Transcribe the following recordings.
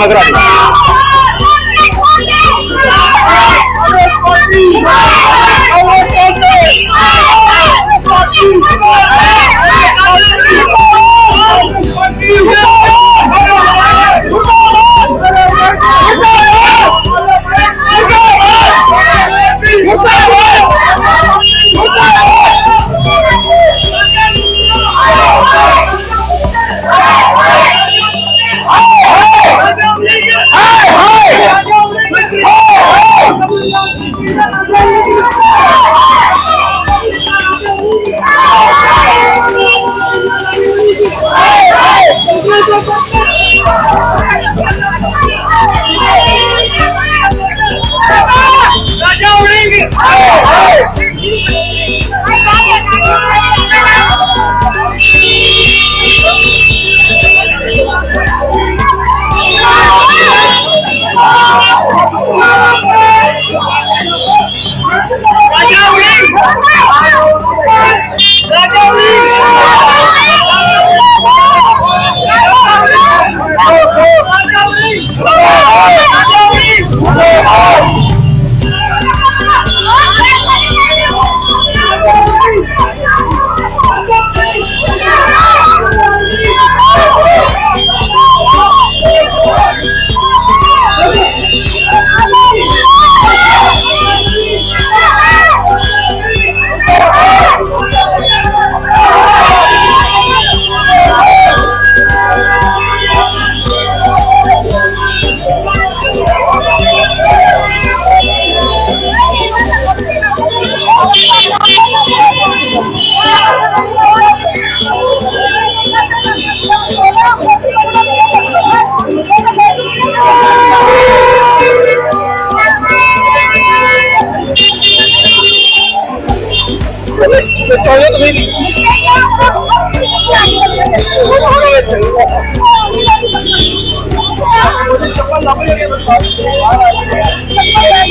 मगरा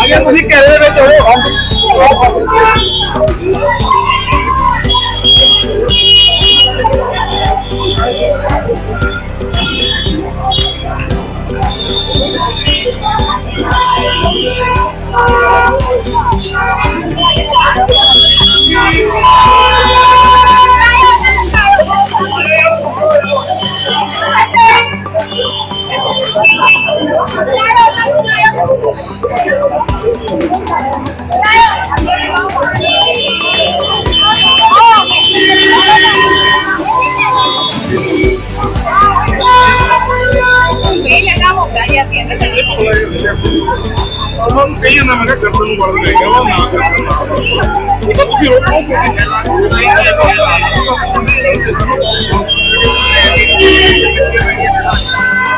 अगर तुम्हें कैरियर में तो हो ella nada más que hacer un guardia, ya va nada más. Esto es tiro poco. Thank you.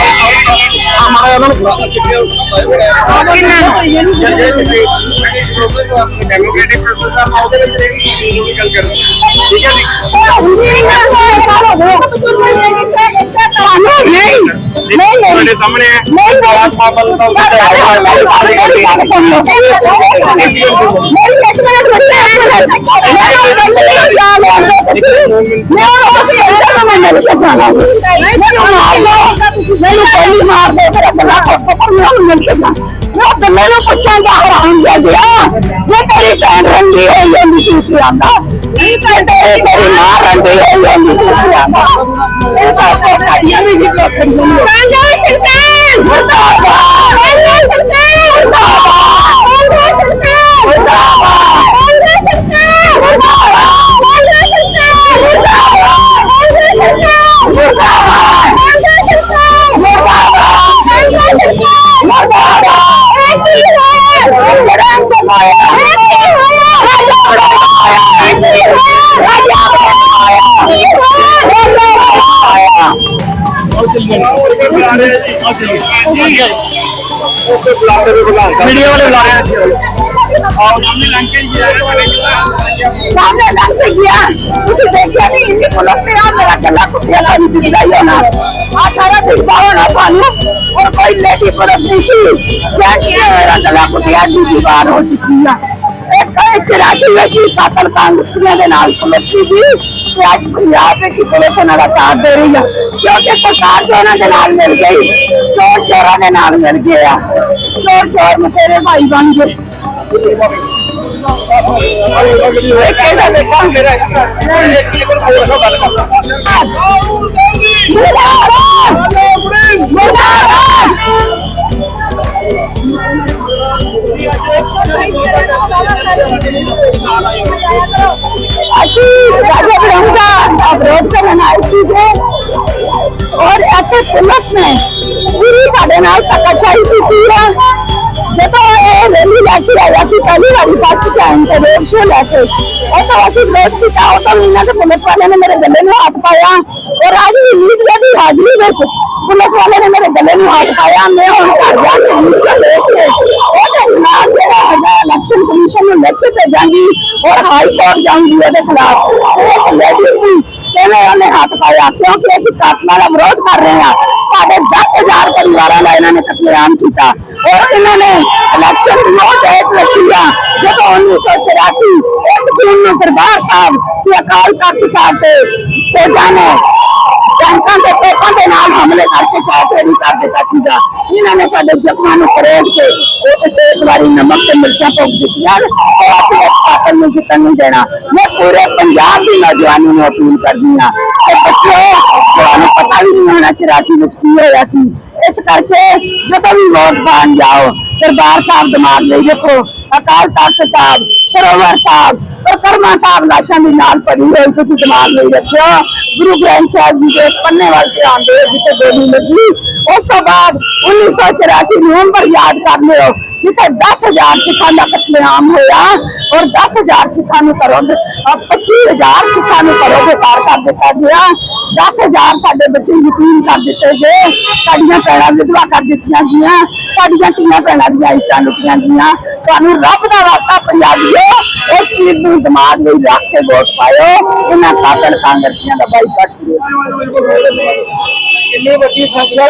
हमारा ਉਹਨਾਂ ਨੂੰ ਡੈਮੋਕ੍ਰੈਟਿਕ ਪ੍ਰੋਸੈਸ ਆ ਉਹਦੇ ਵਿੱਚ ਜਿਹੜੀ ਗੱਲ ਕਰਦੇ ਠੀਕ ਹੈ ਜੀ ਹੁਣ ਨਹੀਂ ਕਰ ਸਕਦਾ ਤੁਹਾਨੂੰ ਨਹੀਂ ਨਹੀਂ। ਤੁਹਾਡੇ ਸਾਹਮਣੇ ਹੈ ਪਾਪਲ ਮੈਨੂੰ ਪਹਿਲੀ ਮਾਰ ਦੇ ਫਿਰ ਅੱਲਾ ਪੱਪਰ ਨੂੰ ਮਿਲ ਕੇ ਜਾ ਉਹ ਤਾਂ ਮੈਨੂੰ ਪੁੱਛਾਂਗਾ ਹਰਾਮ ਜਾ ਗਿਆ ਜੇ ਤੇਰੀ ਭੈਣ ਰੰਗੀ ਹੋਈ ਜਾਂਦੀ ਤੂੰ ਆਂਦਾ ਨਹੀਂ ਤੇ ਤੇਰੀ ਤੇਰੀ ਮਾਂ ਰੰਗੀ ਹੋਈ ਜਾਂਦੀ ਤੂੰ ਸਰਕਾਰ ਸਰਕਾਰ मीडिया वाले बुला रहे हैं सामने लग से गया देखिए नहीं इनकी पुलिस ने आप मेरा गला कुटिया लानी दिलाई है ना आज सारा दिन बाहर ना पानी और कोई लेडी पुलिस नहीं थी क्या किया मेरा गला कुटिया दी दीवार हो चुकी है एक चिरागी वजी पातल कांग्रेसियों के नाल पुलिस की आज पंजाब में पुलिस उन्होंने साथ दे रही है क्योंकि सरकार से उन्होंने नाल मिल गई चोर चोरों के नाल मिल गए चोर चोर मसेरे भाई बन गए और पूरी साढ़े की थी जो रैली लेके आया पहली वाली पास के रोड शो लेके पुलिस वाले ने मेरे गले में हाथ पाया और आज लीड की हाजिरी में पुलिस वाले ने मेरे गले में हाथ पाया मैं उनका जाके लेके ਹੈਗਾ ਇਲੈਕਸ਼ਨ ਕਮਿਸ਼ਨ ਨੂੰ ਲਿਖ ਕੇ ਭੇਜਾਂਗੀ ਔਰ ਹਾਈ ਕੋਰਟ ਜਾਊਂਗੀ ਉਹਦੇ ਖਿਲਾਫ ਇਹ ਇੱਕ ਲੇਡੀ ਸੀ ਕਿਵੇਂ ਉਹਨੇ ਹੱਥ ਪਾਇਆ ਕਿਉਂਕਿ ਅਸੀਂ ਕਾਤਲਾਂ ਦਾ ਵਿਰੋਧ ਕਰ ਰਹੇ ਹਾਂ ਸਾਡੇ 10000 ਪਰਿਵਾਰਾਂ ਦਾ ਇਹਨਾਂ ਨੇ ਕਤਲੇਆਮ ਕੀਤਾ ਔਰ ਇਹਨਾਂ ਨੇ ਇਲੈਕਸ਼ਨ ਦੀ ਉਹ ਡੇਟ ਰੱਖੀ ਆ ਜਦੋਂ 1984 ਇੱਕ ਜੂਨ ਨੂੰ ਦਰਬਾਰ ਸਾਹਿਬ ਤੇ ਅਕਾਲ ਤਖਤ ਸਾਹਿਬ ਤੇ ਫੌਜਾਂ ਨੇ ਟੈਂਕਾਂ ਦੇ ਟੋਪਾਂ ਦੇ ਨਾਲ ਹਮਲੇ ਕਰਕੇ ਕਾਫੀ ਕਰ ਦਿੱਤਾ ਸੀਗਾ ਇਹਨਾਂ ਨੇ ਸਾਡੇ ਜ਼ਖਮਾਂ ਨੂੰ ਕਰੇੜ ਕੇ ਉਹ ਤੇ ਇੱਕ ਵਾਰੀ ਨਮਕ ਤੇ ਮਿਰਚਾਂ ਭੁੱਕ ਦਿੱਤੀਆਂ ਔਰ ਅਸੀਂ ਇਸ ਕਾਤਲ ਨੂੰ ਜਿੱਤਣ ਨਹੀਂ ਦੇਣਾ ਮੈਂ ਪੂਰੇ ਪੰਜਾਬ ਦੀ ਨੌਜਵਾਨੀ ਨੂੰ ਅਪੀਲ ਕਰਦੀ ਹਾਂ ਕਿ ਬੱਚਿਓ ਤੁਹਾਨੂੰ ਪਤਾ ਵੀ ਨਹੀਂ ਹੋਣਾ 84 ਵਿੱਚ ਕੀ ਹੋਇਆ ਸੀ ਇਸ ਕਰਕੇ ਜਦੋਂ ਵੀ ਵੋਟ ਪਾਣ ਜਾਓ ਦਰਬਾਰ ਸਾਹਿਬ ਦਿਮਾਗ ਲਈ ਰੱਖੋ ਅਕਾਲ ਤਖਤ ਸਾਹਿਬ ਸਰੋਵਰ ਸਾਹਿਬ ਪਰਕਰਮਾ ਸਾਹਿਬ ਲਾਸ਼ਾਂ ਦੀ ਨਾਲ ਪੜੀ ਹੋਈ ਤੁਸੀਂ ਦਿਮਾਗ ਲਈ ਰੱਖਿਓ ਗੁਰੂ ਗ੍ਰੰਥ ਸਾਹਿਬ ਜੀ ਦੇ ਪੰਨੇ ਵੱਲ ਧਿਆਨ ਦਿਓ ਜਿੱਥੇ ਗੋਲੀ ਲੱਗੀ ਉਸ ਤੋਂ ਬਾਅਦ 1984 ਨਵੰਬਰ ਯਾਦ ਕਰ ਲਿਓ ਜਿੱਥੇ 10000 ਸਿੱਖਾਂ ਦਾ ਕਤਲੇਆਮ ਹੋਇਆ ਔਰ 10000 ਸਿੱਖਾਂ ਨੂੰ ਕਰੋ 25000 ਸਿੱਖਾਂ ਨੂੰ ਕਰੋ ਬੇਕਾਰ ਕਰ ਦਿੱਤਾ ਗਿਆ 10000 ਸਾਡੇ ਬੱਚੇ ਯਤੀਮ ਕਰ ਦਿੱਤੇ ਗਏ ਸਾਡੀਆਂ ਭੈਣਾਂ ਵਿਧਵਾ ਕਰ ਦਿੱਤੀਆਂ ਗਈਆਂ ਸਾਡੀਆਂ ਧੀਆਂ ਭੈਣਾਂ ਦੀਆਂ ਇੱਟਾਂ ਲੁੱਟੀਆਂ ਗਈਆਂ ਤੁਹਾਨੂੰ ਰੱਬ ਦਾ ਵਾਸਤਾ ਪੰਜਾਬੀਓ ਉਸ ਚੀਜ਼ ਨੂੰ ਦਿਮਾਗ ਵਿੱਚ ਰੱਖ ਕੇ ਵੋਟ ਪਾਇਓ ਇਹਨਾਂ ਕਾਤਲ ਕਾਂਗਰਸੀਆਂ ਦਾ ਬਾਈਕਾਟ ਕਰੋ ਕਿੰਨੀ ਵੱਡੀ ਸੰਖਿਆ